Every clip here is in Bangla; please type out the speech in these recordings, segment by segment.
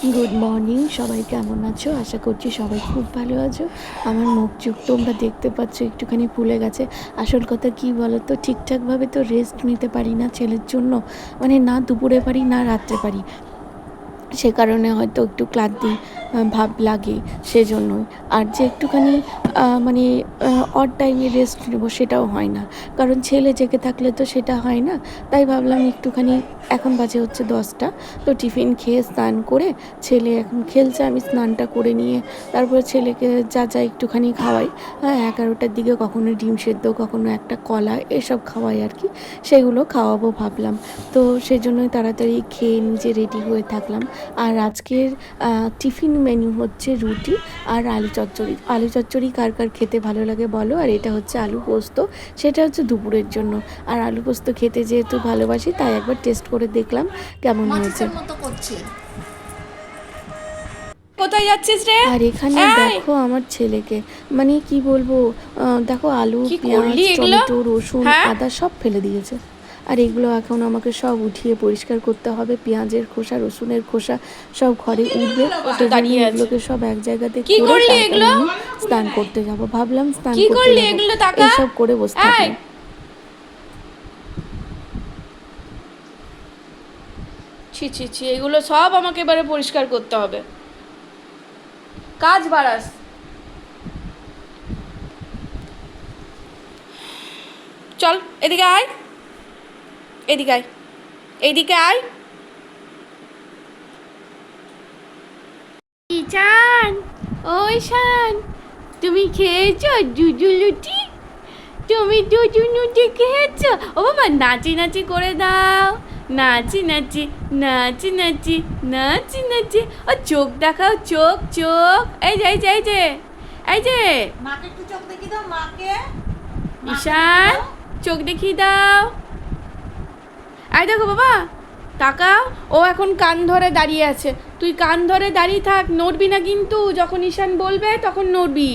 গুড মর্নিং সবাই কেমন আছো? আশা করছি সবাই খুব ভালো আছো। আমার মুখ চুপ তোমরা দেখতে পাচ্ছ, একটুখানি ফুলে গেছে। আসল কথা কি বলো তো ঠিকঠাকভাবে তো রেস্ট নিতে পারি না ছেলের জন্য। মানে না দুপুরে পারি, না রাত্রে পারি। সে কারণে হয়তো একটু ক্লান্তি ভাব লাগে সেজন্যই। আর যে একটুখানি মানে অড টাইমে রেস্ট নেব সেটাও হয় না। কারণ ছেলে জেগে থাকলে তো সেটা হয় না। তাই ভাবলাম একটুখানি, এখন বাজে হচ্ছে দশটা। তো টিফিন খেয়ে স্নান করে ছেলে এখন খেলছে, আমি স্নানটা করে নিয়ে তারপরে ছেলেকে যা যা একটুখানি খাওয়াই। হ্যাঁ এগারোটার দিকে কখনো ডিম সেদ্ধ, কখনো একটা কলা, এসব খাওয়াই আর কি। সেগুলো খাওয়াবো ভাবলাম। তো সেজন্যই তাড়াতাড়ি খেয়ে নিজে রেডি হয়ে থাকলাম। আর আজকের টিফিন মেনু হচ্ছে রুটি আর আলু চচ্চড়ি। আলু চচ্চড়ি কার কার খেতে ভালো লাগে বলো? আর এটা হচ্ছে আলু পোস্ত। সেটা হচ্ছে দুপুরের জন্য। আর আলু পোস্ত খেতে যেহেতু ভালোবাসি তাই একবার টেস্ট করে দেখলাম কেমন হয়েছে। কোথায় যাচ্ছিস রে? আর এখানে দেখো আমার ছেলেকে। মানে কি বলব? দেখো আলু পেঁয়াজ টমেটো রসুন হ্যাঁ? আদা সব ফেলে দিয়েছে। আর এগুলো এখন আমাকে সব উঠিয়ে পরিষ্কার করতে হবে। পেঁয়াজের খোসা রসুনের খোসা সব ঘরে উঠবে। তো এগুলোকে সব এক জায়গাতে করে স্নান করতে যাব। ভাবলাম স্নান করতে? এইসব করে বসে এই! ছি ছি ছি এগুলো সব আমাকে এবারে পরিষ্কার করতে হবে। কাজ বাড়াস। চল এদিকে আয়। এদিকে আয়। এইদিকে আয়। ঈশান ওই শান তুমি খেয়েছো দুধু লুটি তুমি দুধু লুটি খেয়েছো? ও বাবা নাচি নাচি করে দাও। নাচি নাচি নাচি নাচি নাচি নাচি। ও চোখ দেখাও চোখ চোখ। এই যে এই যে এই যে এই যে। মাকে একটু চোখ দেখি দাও মাকে। ঈশান চোখ দেখিয়ে দাও। এই দেখো বাবা, তাকাও, ও এখন কান ধরে দাঁড়িয়ে আছে। তুই কান ধরে দাঁড়িয়ে থাক, নড়বি না কিন্তু, যখন ঈশান বলবে, তখন নড়বি।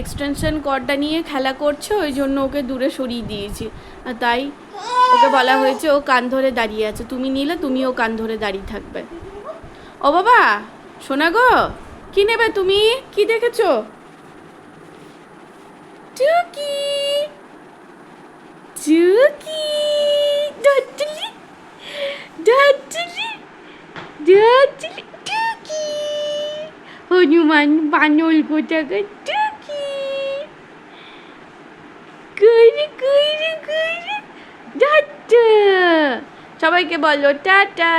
এক্সটেনশন কর্ডটা নিয়ে খেলা করছে, ওই জন্য ওকে দূরে সরিয়ে দিয়েছি। আর তাই ওকে বলা হয়েছে, ও কান ধরে দাঁড়িয়ে আছে। তুমি নিলে, তুমি ও কান ধরে দাঁড়িয়ে থাকবে। ও বাবা শোনা গো, কি নেবে তুমি? কি দেখেছ? টুকি টুকি ডটলি ডটলি ডটলি টুকি হনুমান বানল কোথাকার টুকি কইরে কইরে কইরে টাটা সবাইকে বলো, টাটা।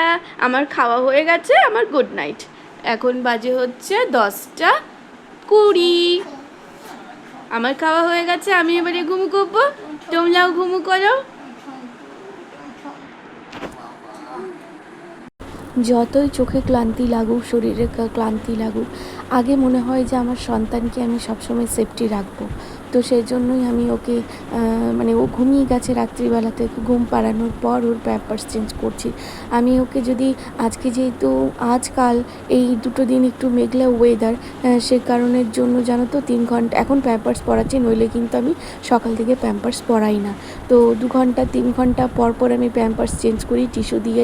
আমার খাওয়া হয়ে গেছে, আমার গুড নাইট এখন বাজে হচ্ছে দশটা কুড়ি। আমার খাওয়া হয়ে গেছে, আমি এবারে ঘুমু করব তোমরাও ঘুমু করো। যতই চোখে ক্লান্তি লাগুক, শরীরে ক্লান্তি লাগুক, আগে মনে হয় যে আমার সন্তানকে আমি সবসময় সেফটি রাখব। তো সেই জন্যই আমি ওকে মানে ও ঘুমিয়ে গেছে রাত্রিবেলাতে ঘুম পাড়ানোর পর ওর প্যাম্পার্স চেঞ্জ করছি। আমি ওকে যদি আজকে যেহেতু আজকাল এই দুটো দিন একটু মেঘলা ওয়েদার সে কারণের জন্য জানো তো তিন ঘণ্টা, এখন প্যাম্পার্স পড়াচ্ছি, নইলে কিন্তু আমি সকাল থেকে প্যাম্পার্স পড়াই না। তো দু ঘণ্টা, তিন ঘণ্টা পর পর আমি প্যাম্পার্স চেঞ্জ করি টিস্যু দিয়ে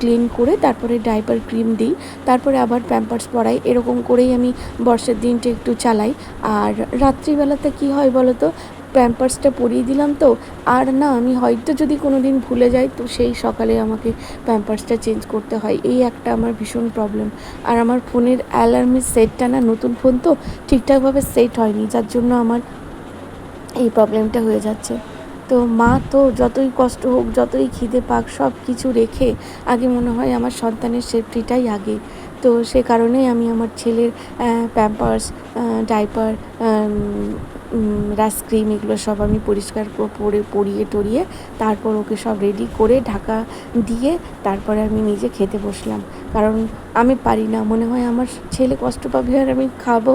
ক্লিন করে তারপরে ডাইপার ক্রিম দিই, তারপরে আবার প্যাম্পার্স পরাই এরকম করেই আমি বর্ষার দিনটা একটু চালাই। আর রাত্রিবেলাতে কি হয় বলো তো? প্যাম্পার্সটা পরিয়ে দিলাম তো। আর না, আমি হয়তো যদি কোনো দিন ভুলে যাই, তো সেই সকালে আমাকে প্যাম্পার্সটা চেঞ্জ করতে হয়। এই একটা আমার ভীষণ প্রবলেম আর আমার ফোনের অ্যালার্মের সেটটা না, নতুন ফোন তো ঠিকঠাকভাবে সেট হয়নি, যার জন্য আমার এই প্রবলেমটা হয়ে যাচ্ছে। তো মা তো যতই কষ্ট হোক, যতই খিদে পাক সব কিছু রেখে আগে মনে হয় আমার সন্তানের সেফটিটাই আগে। তো সে কারণেই আমি আমার ছেলের প্যাম্পার্স ডাইপার রাস ক্রিম এগুলো সব আমি পরিষ্কার করে পরে পরিয়ে টরিয়ে তারপর ওকে সব রেডি করে ঢাকা দিয়ে তারপরে আমি নিজে খেতে বসলাম। কারণ আমি পারি না, মনে হয় আমার ছেলে কষ্ট পাবে আর আমি খাব।